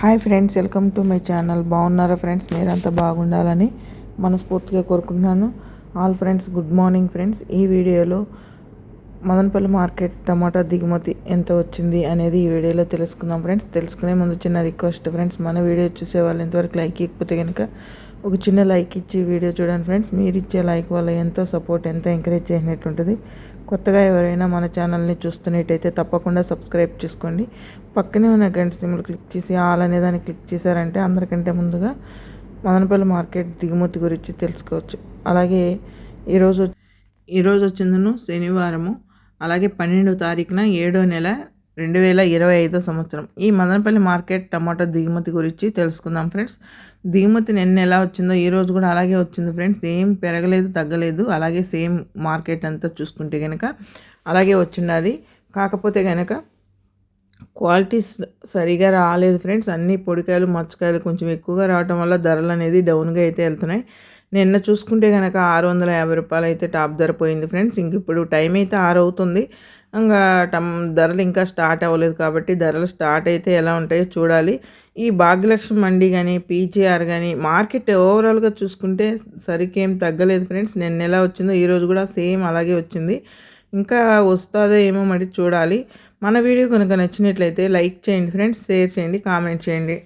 Hi friends welcome to my channel. బాగున్నారా friends? మీరంతా బాగుండాలని మనస్ఫూర్తిగా కోరుకుంటున్నాను. All friends good morning friends. ఈ వీడియోలో మదనపల్లి మార్కెట్ టమాటా దిగుమతి ఎంత వచ్చింది అనేది ఈ వీడియోలో తెలుసుకుందాం ఫ్రెండ్స్. తెలుసుకునే ముందు చిన్న రిక్వెస్ట్ ఫ్రెండ్స్ మన వీడియో చూసే వాళ్ళు ఇంతవరకు లైక్ ఇకపోతే కనుక ఒక చిన్న లైక్ ఇచ్చి వీడియో చూడండి ఫ్రెండ్స్. మీరు ఇచ్చే లైక్ వల్ల ఎంతో సపోర్ట్ ఎంతో ఎంకరేజ్ చేసినట్టు ఉంటుంది కొత్తగా ఎవరైనా మన ఛానల్ని చూస్తున్నట్టయితే తప్పకుండా సబ్స్క్రైబ్ చేసుకోండి. పక్కనే ఉన్న గంట సిమ్లు క్లిక్ చేసి ఆల్ అనే దాన్ని క్లిక్ చేశారంటే అందరికంటే ముందుగా మదనపల్లి మార్కెట్ దిగుమతి గురించి తెలుసుకోవచ్చు. అలాగే ఈరోజు ఈరోజు వచ్చిందను శనివారము. అలాగే పన్నెండో తారీఖున ఏడో నెల రెండు వేల ఇరవై ఐదో సంవత్సరం. ఈ మదనపల్లి మార్కెట్ టమాటా దిగుమతి గురించి తెలుసుకుందాం ఫ్రెండ్స్. దిగుమతి నిన్న ఎలా వచ్చిందో ఈ రోజు కూడా అలాగే వచ్చింది ఫ్రెండ్స్. ఏం పెరగలేదు తగ్గలేదు. అలాగే సేమ్ మార్కెట్ అంతా చూసుకుంటే కనుక అలాగే వచ్చింది కాకపోతే కనుక క్వాలిటీ సరిగా రాలేదు ఫ్రెండ్స్. అన్ని పొడికాయలు మచ్చకాయలు కొంచెం ఎక్కువగా రావటం వల్ల ధరలు అనేది డౌన్గా అయితే వెళ్తున్నాయి. నిన్న చూసుకుంటే కనుక ఆరు వందల యాభై రూపాయలు అయితే టాప్ ధర పోయింది ఫ్రెండ్స్. ఇంక ఇప్పుడు టైం అయితే ఆరు అవుతుంది ఇంకా టమ్ ధరలు ఇంకా స్టార్ట్ అవ్వలేదు కాబట్టి ధరలు స్టార్ట్ అయితే ఎలా ఉంటాయో చూడాలి. ఈ భాగ్యలక్ష్మి మండి కానీ పీజీఆర్ కానీ మార్కెట్ ఓవరాల్గా చూసుకుంటే సరికేం తగ్గలేదు ఫ్రెండ్స్. నిన్న ఎలా వచ్చిందో ఈరోజు కూడా సేమ్ అలాగే వచ్చింది. ఇంకా వస్తుందో ఏమో మరి చూడాలి. మన వీడియో కనుక నచ్చినట్లయితే లైక్ చేయండి ఫ్రెండ్స్ షేర్ చేయండి కామెంట్ చేయండి.